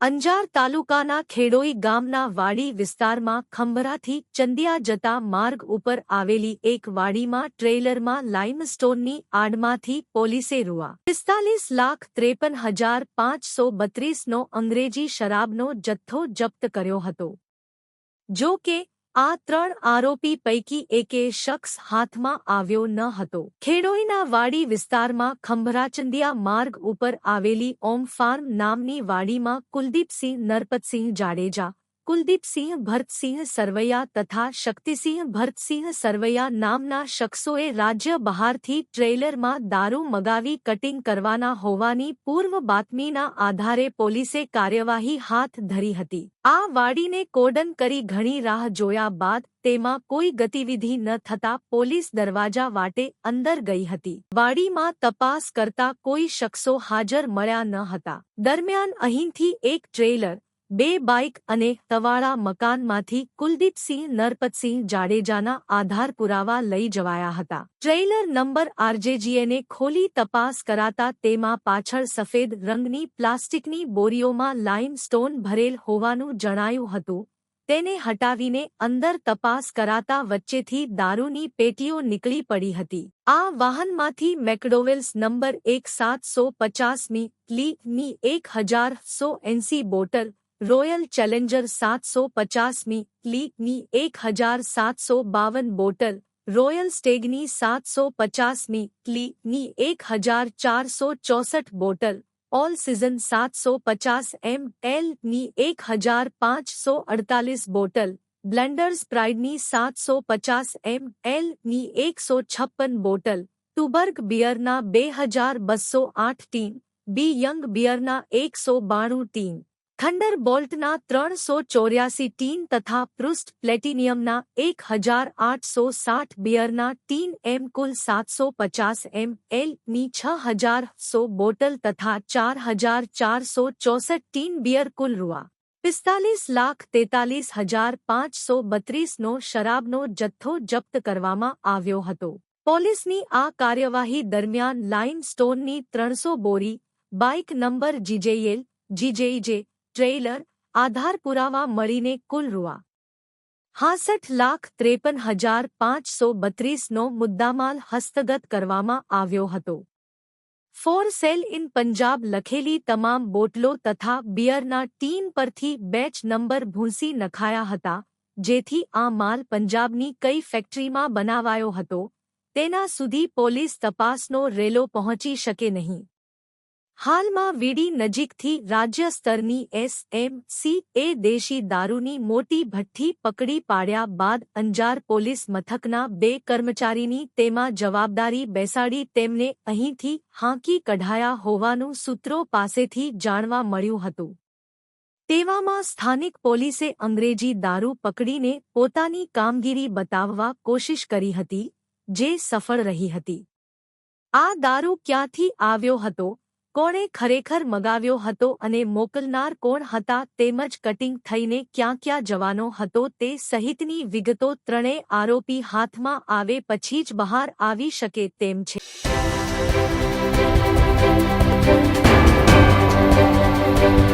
અંજાર તાલુકાના ખેડોઈ ગામના વાડી વિસ્તારમાં ખંભરાથી ચંદિયા જતા માર્ગ ઉપર આવેલી એક વાડીમાં ટ્રેલરમાં લાઇમસ્ટોનની આડમાંથી પોલીસે રૂઆ પિસ્તાલીસ લાખ ત્રેપન હજાર પાંચસો બત્રીસનો અંગ્રેજી શરાબનો જથ્થો જપ્ત કર્યો હતો. જો કે આ ત્રણ આરોપી પૈકી એકે શખ્સ હાથમાં આવ્યો ન હતો. ખેડોઈના વાડી વિસ્તારમાં ખંભરાચંદિયા માર્ગ ઉપર આવેલી ઓમ ફાર્મ નામની વાડીમાં કુલદીપસિંહ નરપતસિંહ જાડેજા કુલદીપસિંહ ભરતસિંહ સરવૈયા તથા શક્તિસિંહ ભરતસિંહ સરવૈયા નામના શખ્સોએ રાજ્ય બહારથી ટ્રેલરમાં દારૂ મગાવી કટિંગ કરવાના હોવાની પૂર્વ બાતમીના આધારે પોલીસે કાર્યવાહી હાથ ધરી હતી. આ વાડીને કોડન કરી ઘણી રાહ જોયા બાદ તેમાં કોઈ ગતિવિધિ ન થતા પોલીસ દરવાજા વાટે અંદર ગઈ હતી. વાડીમાં તપાસ કરતા કોઈ શખ્સો હાજર મળ્યા ન હતા. દરમિયાન અહીંથી એક ટ્રેલર બે બાઇક અને તવાળા મકાનમાંથી કુલદીપસિંહ નરપતસિંહ જાડેજાના આધાર પુરાવા લઈ જવાયા હતા. ટ્રેલર નંબર આરજેજીએને ખોલી તપાસ કરાતા તેમાં પાછળ સફેદ રંગની પ્લાસ્ટિકની બોરીઓમાં લાઇમ સ્ટોન ભરેલ હોવાનું જણાયું હતું. તેને હટાવીને અંદર તપાસ કરાતા વચ્ચેથી દારૂની પેટીઓ નીકળી પડી હતી. આ વાહનમાંથી મેકડોવેલ્સ નંબર એક સાતસો પચાસમી લીની એક હજાર સો એંસી બોટલ રોયલ ચેલેન્જર સાતસો પચાસમી લીની એક હજાર સાતસો બાવન બોટલ રોયલ સ્ટેગની સાતસો પચાસમી લીની એક હજાર ચારસો ચોસઠ બોટલ ઓલ સિઝન સાતસો પચાસ એમ એલની એક હજાર પાંચસો અડતાલીસ બોટલ બ્લેન્ડર્સ પ્રાઇડની સાતસો પચાસ એમ એલની એકસો છપ્પન બોટલ ટુબર્ગ બિયરના બે હજાર બસો આઠ ટીમ બી યંગ બિયરના એકસો બાણું ટીમ થંડર બોલ્ટના ત્રણસો ચોર્યાસી ટીન તથા પૃષ્ઠ પ્લેટિનિયમના એક હજાર આઠસો સાઠ બિયરના ટીન એમ કુલ સાતસો પચાસ એમ એલની છ હજાર સો બોટલ તથા ચાર હજાર ચારસો ચોસઠ ટીન બિયર કુલ રૂઆ. પિસ્તાલીસ લાખ તેતાલીસ હજાર પાંચસો બત્રીસનો શરાબનો જથ્થો જપ્ત કરવામાં આવ્યો હતો. પોલીસની આ કાર્યવાહી દરમિયાન લાઇમ સ્ટોનની ત્રણસો બોરી, bike number GJL GJEJ trailer આધાર પુરાવા મળીને કુલ રૂઆ હાસઠ લાખ ત્રેપન હજાર પાંચસો બત્રીસનો મુદ્દામાલ હસ્તગત કરવામાં આવ્યો હતો. ફોર સેલ ઇન પંજાબ લખેલી તમામ બોટલો તથા બિયરના ટીન પરથી બેચ નંબર ભૂંસી નખાયા હતા, જેથી આ માલ પંજાબની કઈ ફેક્ટરીમાં બનાવાયો હતો, તેના સુધી પોલીસ તપાસનો રેલો પહોંચી શકે નહીં. હાલમાં વીડી નજીકથી રાજ્ય સ્તરની એસએમસી એ દેશી દારૂની મોટી ભઠ્ઠી પકડી પાડ્યા બાદ અંજાર પોલીસ મથકના બે કર્મચારીની તેમાં જવાબદારી બેસાડી તેમને અહીંથી હાંકી કઢાયા હોવાનું સૂત્રો પાસેથી જાણવા મળ્યું હતું. તેવામાં સ્થાનિક પોલીસે અંગ્રેજી દારૂ પકડીને પોતાની કામગીરી બતાવવા કોશિશ કરી હતી, જે સફળ રહી હતી. આ દારૂ ક્યાંથી આવ્યો હતો? કોણે ખરેખર મગાવ્યો હતો અને મોકલનાર કોણ હતા તેમજ કટિંગ થઈને ક્યાં ક્યાં જવાનો હતો તે સહિતની વિગતો ત્રણેય આરોપી હાથમાં આવે પછી જ બહાર આવી શકે તેમ છે Thank you.